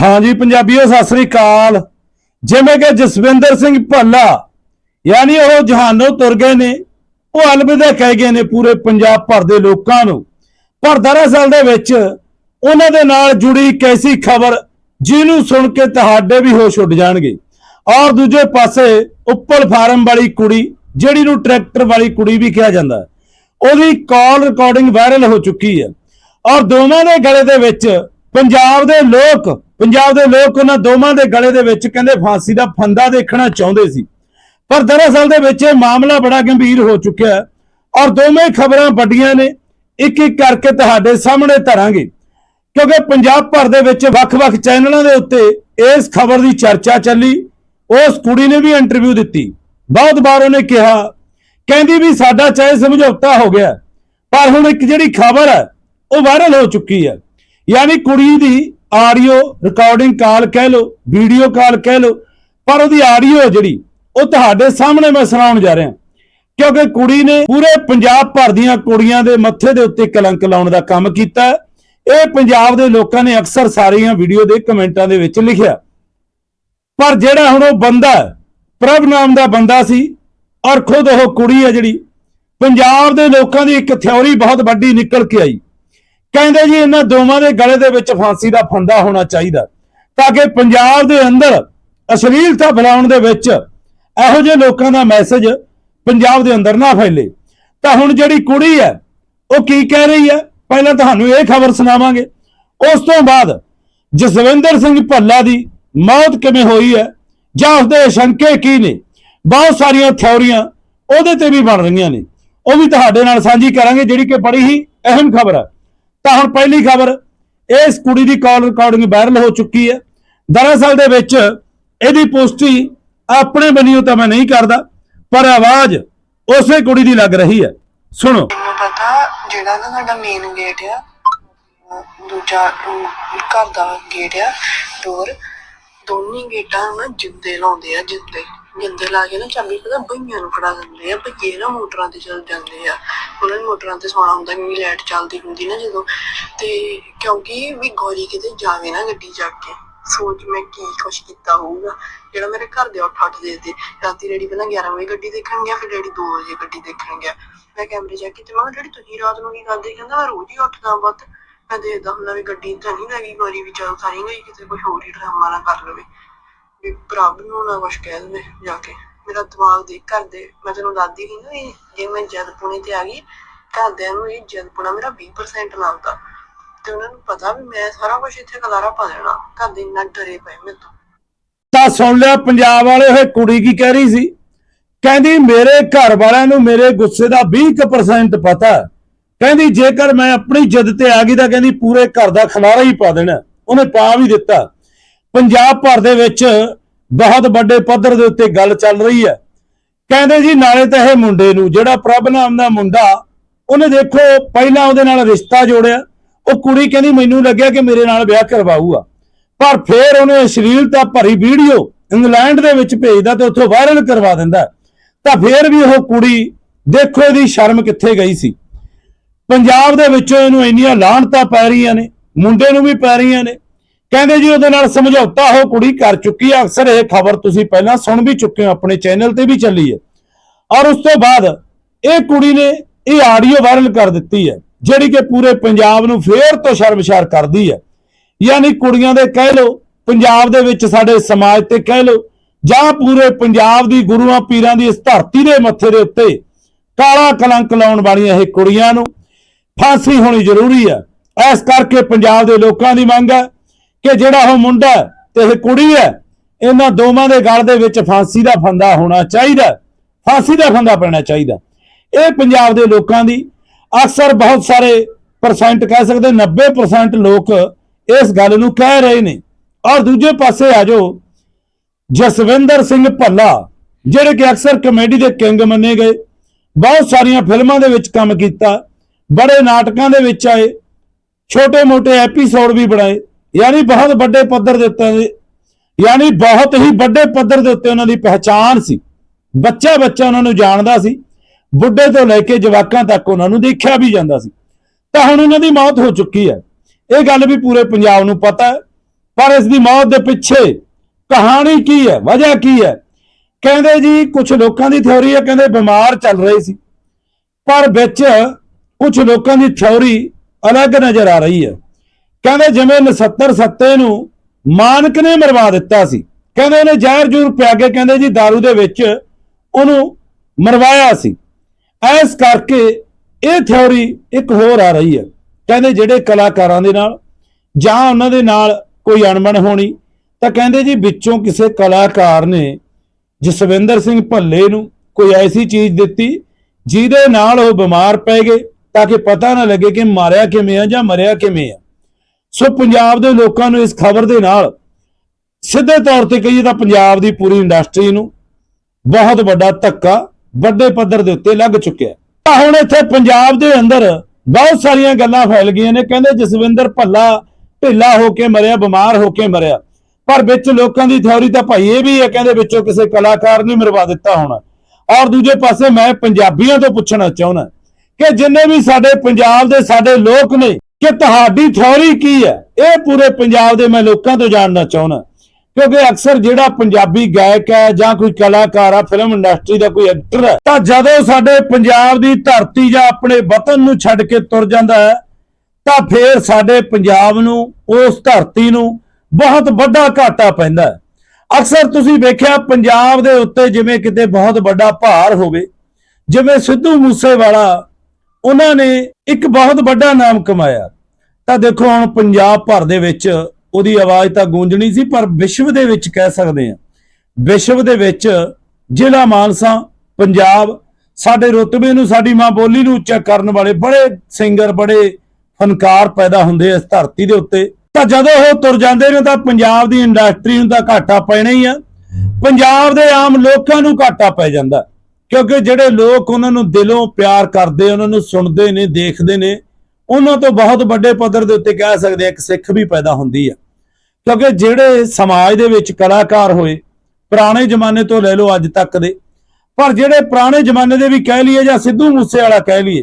ਹਾਂਜੀ ਪੰਜਾਬੀਓ, ਸਤਿ ਸ੍ਰੀ ਅਕਾਲ। ਜਿਵੇਂ ਕਿ ਜਸਵਿੰਦਰ ਸਿੰਘ ਭੱਲਾ, ਯਾਨੀ ਉਹ ਜਹਾਨੋਂ ਤੁਰ ਗਏ ਨੇ, ਉਹ ਅਲਵਿਦਾ ਕਹਿ ਗਏ ਨੇ ਪੂਰੇ ਪੰਜਾਬ ਭਰ ਦੇ ਲੋਕਾਂ ਨੂੰ। ਪਰ ਦਰਅਸਲ ਦੇ ਵਿੱਚ ਉਹਨਾਂ ਦੇ ਨਾਲ ਜੁੜੀ ਇੱਕ ਐਸੀ ਖਬਰ ਜਿਹਨੂੰ ਸੁਣ ਕੇ ਤੁਹਾਡੇ ਵੀ ਹੋਸ਼ ਉੱਡ ਜਾਣਗੇ। ਔਰ ਦੂਜੇ ਪਾਸੇ ਉੱਪਲ ਫਾਰਮ ਵਾਲੀ ਕੁੜੀ, ਜਿਹੜੀ ਨੂੰ ਟਰੈਕਟਰ ਵਾਲੀ ਕੁੜੀ ਵੀ ਕਿਹਾ ਜਾਂਦਾ ਉਹਦੀ ਕਾਲ ਰਿਕਾਰਡਿੰਗ ਵਾਇਰਲ ਹੋ ਚੁੱਕੀ ਹੈ। ਔਰ ਦੋਵਾਂ ਦੇ ਗਲੇ ਦੇ ਵਿੱਚ ਪੰਜਾਬ ਦੇ ਲੋਕ ਪੰਜਾਬ ਦੇ ਲੋਕ ਉਹਨਾਂ ਦੋਵਾਂ ਦੇ ਗਲੇ ਦੇ ਵਿੱਚ ਕਹਿੰਦੇ ਫਾਂਸੀ ਦਾ ਫੰਦਾ ਦੇਖਣਾ ਚਾਹੁੰਦੇ ਸੀ। ਪਰ ਦਰਅਸਲ ਦੇ ਵਿੱਚ ਇਹ ਮਾਮਲਾ ਬੜਾ ਗੰਭੀਰ ਹੋ ਚੁੱਕਿਆ ਹੈ ਔਰ ਦੋਵੇਂ ਖਬਰਾਂ ਵੱਡੀਆਂ ਨੇ। ਇੱਕ ਇੱਕ ਕਰਕੇ ਤੁਹਾਡੇ ਸਾਹਮਣੇ ਧਰਾਂਗੇ। ਕਿਉਂਕਿ ਪੰਜਾਬ ਭਰ ਦੇ ਵਿੱਚ ਵੱਖ-ਵੱਖ ਚੈਨਲਾਂ ਦੇ ਉੱਤੇ ਇਸ ਖਬਰ ਦੀ ਚਰਚਾ ਚੱਲੀ। ਉਸ ਕੁੜੀ ਨੇ ਵੀ ਇੰਟਰਵਿਊ ਦਿੱਤੀ। ਬਹੁਤ ਵਾਰ ਉਹਨੇ ਕਿਹਾ, ਕਹਿੰਦੀ ਵੀ ਸਾਡਾ ਚਾਹੇ ਸਮਝੌਤਾ ਹੋ ਗਿਆ, ਪਰ ਹੁਣ ਇੱਕ ਜਿਹੜੀ ਖਬਰ ਹੈ, ਉਹ ਵਾਇਰਲ ਹੋ ਚੁੱਕੀ ਹੈ। ਯਾਨੀ ਕੁੜੀ ਦੀ ਆਡੀਓ ਰਿਕਾਰਡਿੰਗ ਕਾਲ ਕਹਿ ਲਓ ਵੀਡੀਓ ਕਾਲ ਕਹਿ ਲਓ, ਪਰ ਉਹਦੀ ਆਡੀਓ ਜਿਹੜੀ, ਉਹ ਤੁਹਾਡੇ ਸਾਹਮਣੇ ਮੈਂ ਸੁਣਾਉਣ ਜਾ ਰਿਹਾ। ਕਿਉਂਕਿ ਕੁੜੀ ਨੇ ਪੂਰੇ ਪੰਜਾਬ ਭਰ ਦੀਆਂ ਕੁੜੀਆਂ ਦੇ ਮੱਥੇ ਦੇ ਉੱਤੇ ਕਲੰਕ ਲਾਉਣ ਦਾ ਕੰਮ ਕੀਤਾ ਇਹ ਪੰਜਾਬ ਦੇ ਲੋਕਾਂ ਨੇ ਅਕਸਰ ਸਾਰੀਆਂ ਵੀਡੀਓ ਦੇ ਕਮੈਂਟਾਂ ਦੇ ਵਿੱਚ ਲਿਖਿਆ। ਪਰ ਜਿਹੜਾ ਹੁਣ ਉਹ ਬੰਦਾ ਪ੍ਰਭ ਨਾਮ ਦਾ ਬੰਦਾ ਸੀ, ਔਰ ਖੁਦ ਉਹ ਕੁੜੀ ਹੈ ਜਿਹੜੀ, ਪੰਜਾਬ ਦੇ ਲੋਕਾਂ ਦੀ ਇੱਕ ਥਿਉਰੀ ਬਹੁਤ ਵੱਡੀ ਨਿਕਲ ਕੇ ਆਈ। ਕਹਿੰਦੇ ਜੀ ਇਹਨਾਂ ਦੋਵਾਂ ਦੇ ਗਲੇ ਦੇ ਵਿੱਚ ਫਾਂਸੀ ਦਾ ਫੰਦਾ ਹੋਣਾ ਚਾਹੀਦਾ ਤਾਂ ਕਿ ਪੰਜਾਬ ਦੇ ਅੰਦਰ ਅਸ਼ਲੀਲਤਾ ਫੈਲਾਉਣ ਦੇ ਵਿੱਚ ਇਹੋ ਜਿਹੇ ਲੋਕਾਂ ਦਾ ਮੈਸੇਜ ਪੰਜਾਬ ਦੇ ਅੰਦਰ ਨਾ ਫੈਲੇ। ਤਾਂ ਹੁਣ ਜਿਹੜੀ ਕੁੜੀ ਹੈ, ਉਹ ਕੀ ਕਹਿ ਰਹੀ ਹੈ? ਪਹਿਲਾਂ ਤੁਹਾਨੂੰ ਇਹ ਖਬਰ ਸੁਣਾਵਾਂਗੇ। ਉਸ ਤੋਂ ਬਾਅਦ ਜਸਵਿੰਦਰ ਸਿੰਘ ਭੱਲਾ ਦੀ ਮੌਤ ਕਿਵੇਂ ਹੋਈ ਹੈ, ਜਾਂ ਉਸਦੇ ਸ਼ੰਕੇ ਕੀ ਨੇ, ਬਹੁਤ ਸਾਰੀਆਂ ਥਿਉਰੀਆਂ ਉਹਦੇ ਤੇ ਵੀ ਬਣ ਰਹੀਆਂ ਨੇ। ਉਹ ਵੀ ਤੁਹਾਡੇ ਨਾਲ ਸਾਂਝੀ ਕਰਾਂਗੇ, ਜਿਹੜੀ ਕਿ ਬੜੀ ਹੀ ਅਹਿਮ ਖਬਰ ਹੈ। ਤਾਂ ਹੁਣ ਪਹਿਲੀ ਖਬਰ ਇਸ ਕੁੜੀ ਦੀ ਕਾਲ ਰਿਕਾਰਡਿੰਗ ਵਾਇਰਲ ਹੋ ਚੁੱਕੀ ਹੈ। ਦਰਅਸਲ ਦੇ ਵਿੱਚ ਇਹਦੀ ਪੁਸ਼ਟੀ ਆਪਣੇ ਬਣੀਓ ਤਾਂ ਮੈਂ ਨਹੀਂ ਕਰਦਾ ਪਰ ਆਵਾਜ਼ ਉਸੇ ਕੁੜੀ ਦੀ ਲੱਗ ਰਹੀ ਹੈ। ਸੁਣੋ। ਮੈਨੂੰ ਪਤਾ ਜਿਹੜਾ ਨਾ ਸਾਡਾ ਮੇਨ ਗੇਟ ਆ ਅਹ ਦੂਜਾ ਅਮ, ਘਰ ਦਾ ਗੇਟ ਆ ਡੋਰ ਦੋਨੀ ਗੇਟਾਂ ਨੂੰ ਨਾ ਜਿੰਦੇ ਲਾਉਂਦੇ ਆ ਜਿੰਦੇ। ਜਿੰਦੇ ਲਾ ਕੇ ਨਾ ਚਾਬੀ, ਪਤਾ ਬਈਆਂ ਨੂੰ ਫੜਾ ਦਿੰਦੇ ਆ, ਬਈਏ ਨਾ ਮੋਟਰਾਂ ਤੇ ਚੱਲ ਜਾਂਦੇ ਆ। ਉਹਨਾਂ ਨੇ ਮੋਟਰਾਂ ਤੇ ਸੌਣਾ ਹੁੰਦਾ ਕਿਉਂਕਿ ਲਾਈਟ ਚੱਲਦੀ ਹੁੰਦੀ ਨਾ ਜਦੋਂ। ਤੇ ਕਿਉਂਕਿ ਵੀ ਗੋਰੀ ਕਿਤੇ ਜਾਵੇ ਨਾ ਗੱਡੀ ਜਾ ਕੇ, ਸੋਚ ਮੈਂ ਕੀ ਕੁਛ ਕੀਤਾ ਹੋਊਗਾ। ਜਿਹੜਾ ਮੇਰੇ ਘਰ ਦੇ ਉੱਠ ਉੱਠ ਦੇ ਦੇ, ਰਾਤੀ ਰੈਡੀ ਪਹਿਲਾਂ 11 ਵਜੇ ਗੱਡੀ ਦੇਖਣ ਗਿਆ, ਫਿਰ ਡੈਡੀ 2 ਵਜੇ ਗੱਡੀ ਦੇਖਣ ਗਿਆ। ਮੈਂ ਕੈਮਰੇ ਚੈੱਕ ਕੀਤੇ ਮੈਂ ਕਿਹਾ, ਡੈਡੀ, ਤੁਸੀਂ ਰਾਤ ਨੂੰ ਕੀ ਕਰਦੇ? ਕਹਿੰਦਾ, ਮੈਂ ਰੋਜ਼ ਹੀ ਉੱਠਦਾ ਬਤ ਮੈਂ ਦੇਖਦਾ ਹੁੰਦਾ ਵੀ ਗੱਡੀ ਤਾਂ ਨਹੀਂ ਲੱਗੀ ਗੋਰੀ ਵੀ ਚੱਲ ਸਾਰੀ ਗਈ ਕਿਤੇ ਕੋਈ ਹੋਰ ਹੀ ਡਰਾਮਾ ਨਾ ਕਰ ਲਵੇ। ਵੀ ਪ੍ਰਭ ਨੂੰ ਨਾ ਕੁਛ ਕਹਿ ਦੇਵੇ ਜਾ ਕੇ। ਮੇਰਾ ਦਿਮਾਗ ਦੇਖ ਕਰਦੇ ਮੈਂ ਤੈਨੂੰ ਦੱਸਦੀ ਸੀ ਨਾ ਵੀ ਜੇ ਮੈਂ ਜਦ ਪੁਣੇ ਤੇ ਆ ਗਈ, ਘਰਦਿਆਂ ਨੂੰ ਇਹ ਜਦ ਪੁਣਾ ਮੇਰਾ 20% ਲੱਗਦਾ ਤੇ ਉਹਨਾਂ ਨੂੰ ਪਤਾ ਵੀ ਮੈਂ ਸਾਰਾ ਕੁਝ ਇੱਥੇ ਕਲਾਰਾ ਪਾ ਦੇਣਾ ਘਰ ਇੰਨਾ ਡਰੇ ਪਏ ਮੇਰੇ ਤੋਂ। ਤਾਂ ਸੁਣ ਲਿਆ, ਪੰਜਾਬ ਵਾਲੇ ਹੋਏ ਕੁੜੀ ਕੀ ਕਹਿ ਰਹੀ ਸੀ? ਕਹਿੰਦੀ, ਮੇਰੇ ਘਰ ਵਾਲਿਆਂ ਨੂੰ ਮੇਰੇ ਗੁੱਸੇ ਦਾ 20% ਪਤਾ ਕਹਿੰਦੀ, ਜੇਕਰ ਮੈਂ ਆਪਣੀ ਜਿੱਦ ਤੇ ਆ ਗਈ ਤਾਂ ਕਹਿੰਦੀ, ਪੂਰੇ ਘਰ ਦਾ ਖਲਾਰਾ ਹੀ ਪਾ ਦੇਣਾ। ਉਹਨੇ ਪਾ ਵੀ ਦਿੱਤਾ। ਪੰਜਾਬ ਭਰ ਦੇ ਵਿੱਚ ਬਹੁਤ ਵੱਡੇ ਪੱਧਰ ਦੇ ਉੱਤੇ ਗੱਲ ਚੱਲ ਰਹੀ ਹੈ। ਕਹਿੰਦੇ ਜੀ, ਨਾਲੇ ਤਾਂ ਇਹ ਮੁੰਡੇ ਨੂੰ, ਜਿਹੜਾ ਪ੍ਰਭ ਨਾਮ ਦਾ ਮੁੰਡਾ, ਉਹਨੇ ਦੇਖੋ ਪਹਿਲਾਂ ਉਹਦੇ ਨਾਲ ਰਿਸ਼ਤਾ ਜੋੜਿਆ। ਉਹ ਕੁੜੀ ਕਹਿੰਦੀ, ਮੈਨੂੰ ਲੱਗਿਆ ਕਿ ਮੇਰੇ ਨਾਲ ਵਿਆਹ ਕਰਵਾਊਗਾ। ਪਰ ਫਿਰ ਉਹਨੇ ਅਸ਼ਲੀਲਤਾ ਭਰੀ ਵੀਡੀਓ ਇੰਗਲੈਂਡ ਦੇ ਵਿੱਚ ਭੇਜਦਾ ਤੇ ਉੱਥੋਂ ਵਾਇਰਲ ਕਰਵਾ ਦਿੰਦਾ। ਤਾਂ ਫਿਰ ਵੀ ਉਹ ਕੁੜੀ, ਦੇਖੋ ਇਹਦੀ ਸ਼ਰਮ ਕਿੱਥੇ ਗਈ ਸੀ। ਪੰਜਾਬ ਦੇ ਵਿੱਚੋਂ ਇਹਨੂੰ ਇੰਨੀਆਂ ਲਾਹਣਤਾ ਪੈ ਰਹੀਆਂ ਨੇ, ਮੁੰਡੇ ਨੂੰ ਵੀ ਪੈ ਰਹੀਆਂ ਨੇ। ਕਹਿੰਦੇ ਜੀ ਉਹਦੇ ਨਾਲ ਸਮਝੌਤਾ ਉਹ ਕੁੜੀ ਕਰ ਚੁੱਕੀ ਹੈ ਅਕਸਰ ਇਹ ਖਬਰ ਤੁਸੀਂ ਪਹਿਲਾਂ ਸੁਣ ਵੀ ਚੁੱਕੇ ਹੋ, ਆਪਣੇ ਚੈਨਲ ਤੇ ਵੀ ਚੱਲੀ ਹੈ। ਔਰ ਉਸ ਤੋਂ ਬਾਅਦ ਇਹ ਕੁੜੀ ਨੇ ਇਹ ਆਡੀਓ ਵਾਇਰਲ ਕਰ ਦਿੱਤੀ ਹੈ, ਜਿਹੜੀ ਕਿ ਪੂਰੇ ਪੰਜਾਬ ਨੂੰ ਫੇਰ ਤੋਂ ਸ਼ਰਮਸ਼ਾਰ ਕਰਦੀ ਹੈ। ਯਾਨੀ ਕੁੜੀਆਂ ਦੇ ਕਹਿ ਲਓ, ਪੰਜਾਬ ਦੇ ਵਿੱਚ ਸਾਡੇ ਸਮਾਜ ਤੇ ਕਹਿ ਲਓ, ਜਾਂ ਪੂਰੇ ਪੰਜਾਬ ਦੀ ਗੁਰੂਆਂ ਪੀਰਾਂ ਦੀ ਇਸ ਧਰਤੀ ਦੇ ਮੱਥੇ ਦੇ ਉੱਤੇ ਕਾਲਾ ਕਲੰਕ ਲਾਉਣ ਵਾਲੀਆਂ ਇਹ ਕੁੜੀਆਂ ਨੂੰ ਫਾਂਸੀ ਹੋਣੀ ਜ਼ਰੂਰੀ ਹੈ। ਇਸ ਕਰਕੇ ਪੰਜਾਬ ਦੇ ਲੋਕਾਂ ਦੀ ਮੰਗ ਹੈ ਕਿ ਜਿਹੜਾ ਉਹ ਮੁੰਡਾ ਹੈ ਤੇ ਇਹ ਕੁੜੀ ਹੈ, ਇਹਨਾਂ ਦੋਵਾਂ ਦੇ ਗਲ ਦੇ ਵਿੱਚ ਫਾਂਸੀ ਦਾ ਫੰਦਾ ਹੋਣਾ ਚਾਹੀਦਾ ਫਾਂਸੀ ਦਾ ਫੰਦਾ ਪੈਣਾ ਚਾਹੀਦਾ ਇਹ ਪੰਜਾਬ ਦੇ ਲੋਕਾਂ ਦੀ ਅਕਸਰ ਬਹੁਤ ਸਾਰੇ ਪਰਸੈਂਟ ਕਹਿ ਸਕਦੇ 90% ਲੋਕ ਇਸ ਗੱਲ ਨੂੰ ਕਹਿ ਰਹੇ ਨੇ। ਔਰ ਦੂਜੇ ਪਾਸੇ ਆ ਜਾਓ, ਜਸਵਿੰਦਰ ਸਿੰਘ ਭੱਲਾ, ਜਿਹੜੇ ਕਿ ਅਕਸਰ ਕਮੇਡੀ ਦੇ ਕਿੰਗ ਮੰਨੇ ਗਏ, ਬਹੁਤ ਸਾਰੀਆਂ ਫਿਲਮਾਂ ਦੇ ਵਿੱਚ ਕੰਮ ਕੀਤਾ, ਬੜੇ ਨਾਟਕਾਂ ਦੇ ਵਿੱਚ ਆਏ, ਛੋਟੇ-ਮੋਟੇ ਐਪੀਸੋਡ ਵੀ ਬਣਾਏ ਯਾਨੀ ਬਹੁਤ ਵੱਡੇ ਪੱਧਰ ਦੇ ਉੱਤੇ ਯਾਨੀ ਬਹੁਤ ਹੀ ਵੱਡੇ ਪੱਧਰ ਦੇ ਉੱਤੇ ਉਹਨਾਂ ਦੀ ਪਹਿਚਾਣ ਸੀ। ਬੱਚਾ ਬੱਚਾ ਉਹਨਾਂ ਨੂੰ ਜਾਣਦਾ ਸੀ। ਬੁੱਢੇ ਤੋਂ ਲੈ ਕੇ ਜਵਾਕਾਂ ਤੱਕ ਉਹਨਾਂ ਨੂੰ ਦੇਖਿਆ ਵੀ ਜਾਂਦਾ ਸੀ। ਤਾਂ ਹੁਣ ਉਹਨਾਂ ਦੀ ਮੌਤ ਹੋ ਚੁੱਕੀ ਹੈ। ਇਹ ਗੱਲ ਵੀ ਪੂਰੇ ਪੰਜਾਬ ਨੂੰ ਪਤਾ ਹੈ। ਪਰ ਇਸ ਦੀ ਮੌਤ ਦੇ ਪਿੱਛੇ ਕਹਾਣੀ ਕੀ ਹੈ? ਵਜ੍ਹਾ ਕੀ ਹੈ? ਕਹਿੰਦੇ ਜੀ ਕੁਝ ਲੋਕਾਂ ਦੀ ਥਿਉਰੀ ਹੈ, ਕਹਿੰਦੇ ਬਿਮਾਰ ਚੱਲ ਰਹੇ ਸੀ। ਪਰ ਵਿੱਚ ਕੁਝ ਲੋਕਾਂ ਦੀ ਥਿਉਰੀ ਅਲੱਗ ਨਜ਼ਰ ਆ ਰਹੀ ਹੈ। ਕਹਿੰਦੇ ਜਿਵੇਂ 79 ਸੱਤੇ ਨੂੰ ਮਾਨਕ ਨੇ ਮਰਵਾ ਦਿੱਤਾ ਸੀ। ਕਹਿੰਦੇ ਉਹਨੇ ਜ਼ਹਿਰ ਜੂਰ ਪਿਆ ਕੇ ਕਹਿੰਦੇ ਜੀ दारू ਦੇ ਵਿੱਚ ਉਹਨੂੰ ਮਰਵਾਇਆ ਸੀ। ਐਸ ਕਰਕੇ ਇਹ ਥਿਉਰੀ ਇੱਕ ਹੋਰ ਆ ਰਹੀ ਹੈ। ਕਹਿੰਦੇ ਜਿਹੜੇ ਕਲਾਕਾਰਾਂ ਦੇ ਨਾਲ ਜਾਂ ਉਹਨਾਂ ਦੇ ਨਾਲ ਕੋਈ ਅਣਬਣ ਹੋਣੀ, ਤਾਂ ਕਹਿੰਦੇ ਜੀ ਵਿੱਚੋਂ ਕਿਸੇ ਕਲਾਕਾਰ ਨੇ ਜਸਵਿੰਦਰ ਸਿੰਘ ਭੱਲੇ ਨੂੰ ਕੋਈ ਐਸੀ ਚੀਜ਼ ਦਿੱਤੀ ਜਿਹਦੇ ਨਾਲ ਉਹ ਬਿਮਾਰ ਪੈ ਗਏ, ਤਾਂ ਕਿ ਪਤਾ ਨਾ ਲੱਗੇ ਕਿ ਮਾਰਿਆ ਕਿਵੇਂ ਆ ਜਾਂ ਮਰਿਆ ਕਿਵੇਂ ਆ। ਸੋ ਪੰਜਾਬ ਦੇ ਲੋਕਾਂ ਨੂੰ ਇਸ ਖਬਰ ਦੇ ਨਾਲ ਸਿੱਧੇ ਤੌਰ ਤੇ ਕਹੀਏ ਤਾਂ ਪੰਜਾਬ ਦੀ ਪੂਰੀ ਇੰਡਸਟਰੀ ਨੂੰ ਬਹੁਤ ਵੱਡਾ ਧੱਕਾ ਵੱਡੇ ਪੱਧਰ ਦੇ ਉੱਤੇ ਲੱਗ ਚੁੱਕਿਆ ਤਾਂ ਹੁਣ ਇੱਥੇ ਪੰਜਾਬ ਦੇ ਅੰਦਰ ਬਹੁਤ ਸਾਰੀਆਂ ਗੱਲਾਂ ਫੈਲ ਗਈਆਂ ਨੇ। ਕਹਿੰਦੇ ਜਸਵਿੰਦਰ ਭੱਲਾ ਢਿੱਲਾ ਹੋ ਕੇ ਮਰਿਆ, ਬਿਮਾਰ ਹੋ ਕੇ ਮਰਿਆ। ਪਰ ਵਿੱਚ ਲੋਕਾਂ ਦੀ ਥਿਉਰੀ ਤਾਂ ਭਾਈ ਇਹ ਵੀ ਹੈ, ਕਹਿੰਦੇ ਵਿੱਚੋਂ ਕਿਸੇ ਕਲਾਕਾਰ ਨੇ ਮਰਵਾ ਦਿੱਤਾ ਹੋਣਾ। ਔਰ ਦੂਜੇ ਪਾਸੇ ਮੈਂ ਪੰਜਾਬੀਆਂ ਤੋਂ ਪੁੱਛਣਾ ਚਾਹੁੰਦਾ ਕਿ ਜਿੰਨੇ ਵੀ ਸਾਡੇ ਪੰਜਾਬ ਦੇ ਸਾਡੇ ਲੋਕ ਨੇ ਕਿ ਤੁਹਾਡੀ ਥਿਉਰੀ ਕੀ ਹੈ? ਇਹ ਪੂਰੇ ਪੰਜਾਬ ਦੇ ਮੈਂ ਲੋਕਾਂ ਤੋਂ ਜਾਣਨਾ ਚਾਹੁੰਦਾ। ਕਿਉਂਕਿ ਅਕਸਰ ਜਿਹੜਾ ਪੰਜਾਬੀ ਗਾਇਕ ਹੈ ਜਾਂ ਕੋਈ ਕਲਾਕਾਰ ਆ ਫਿਲਮ ਇੰਡਸਟਰੀ ਦਾ ਕੋਈ ਐਕਟਰ ਹੈ, ਤਾਂ ਜਦੋਂ ਸਾਡੇ ਪੰਜਾਬ ਦੀ ਧਰਤੀ ਜਾਂ ਆਪਣੇ ਵਤਨ ਨੂੰ ਛੱਡ ਕੇ ਤੁਰ ਜਾਂਦਾ ਹੈ, ਤਾਂ ਫੇਰ ਸਾਡੇ ਪੰਜਾਬ ਨੂੰ, ਉਸ ਧਰਤੀ ਨੂੰ ਬਹੁਤ ਵੱਡਾ ਘਾਟਾ ਪੈਂਦਾ ਹੈ। ਅਕਸਰ ਤੁਸੀਂ ਵੇਖਿਆ ਪੰਜਾਬ ਦੇ ਉੱਤੇ ਜਿਵੇਂ ਕਿਤੇ ਬਹੁਤ ਵੱਡਾ ਭਾਰ ਹੋਵੇ, ਜਿਵੇਂ ਸਿੱਧੂ ਮੂਸੇਵਾਲਾ ਉਹਨਾਂ ਨੇ ਇੱਕ ਬਹੁਤ ਵੱਡਾ ਨਾਮ ਕਮਾਇਆ। ਤਾਂ ਦੇਖੋ ਹੁਣ ਪੰਜਾਬ ਭਰ ਦੇ ਵਿੱਚ ਉਹਦੀ ਆਵਾਜ਼ ਤਾਂ ਗੂੰਜਣੀ ਸੀ, ਪਰ ਵਿਸ਼ਵ ਦੇ ਵਿੱਚ ਕਹਿ ਸਕਦੇ ਆ ਵਿਸ਼ਵ ਦੇ ਵਿੱਚ ਜ਼ਿਲ੍ਹਾ ਮਾਨਸਾ, ਪੰਜਾਬ, ਸਾਡੇ ਰੁਤਬੇ ਨੂੰ, ਸਾਡੀ ਮਾਂ ਬੋਲੀ ਨੂੰ ਉੱਚਾ ਕਰਨ ਵਾਲੇ ਬੜੇ ਸਿੰਗਰ, ਬੜੇ ਫਨਕਾਰ ਪੈਦਾ ਹੁੰਦੇ ਇਸ ਧਰਤੀ ਦੇ ਉੱਤੇ। ਤਾਂ ਜਦੋਂ ਉਹ ਤੁਰ ਜਾਂਦੇ ਨੇ, ਤਾਂ ਪੰਜਾਬ ਦੀ ਇੰਡਸਟਰੀ ਨੂੰ ਤਾਂ ਘਾਟਾ ਪੈਣਾ ਹੀ ਆ। ਪੰਜਾਬ ਦੇ ਆਮ ਲੋਕਾਂ ਨੂੰ ਘਾਟਾ ਪੈ ਜਾਂਦਾ। ਕਿਉਂਕਿ ਜਿਹੜੇ ਲੋਕ ਉਹਨਾਂ ਨੂੰ ਦਿਲੋਂ ਪਿਆਰ ਕਰਦੇ, ਉਹਨਾਂ ਨੂੰ ਸੁਣਦੇ ਨੇ, ਦੇਖਦੇ ਨੇ, ਉਹਨਾਂ ਤੋਂ ਬਹੁਤ ਵੱਡੇ ਪੱਧਰ ਦੇ ਉੱਤੇ ਕਹਿ ਸਕਦੇ ਆ ਇੱਕ ਸਿੱਖ ਵੀ ਪੈਦਾ ਹੁੰਦੀ ਆ। ਕਿਉਂਕਿ ਜਿਹੜੇ ਸਮਾਜ ਦੇ ਵਿੱਚ ਕਲਾਕਾਰ ਹੋਏ, ਪੁਰਾਣੇ ਜ਼ਮਾਨੇ ਤੋਂ ਲੈ ਲਓ ਅੱਜ ਤੱਕ ਦੇ, ਪਰ ਜਿਹੜੇ ਪੁਰਾਣੇ ਜ਼ਮਾਨੇ ਦੇ ਵੀ ਕਹਿ ਲਈਏ ਜਾਂ ਸਿੱਧੂ ਮੂਸੇ ਵਾਲਾ ਕਹਿ ਲਈਏ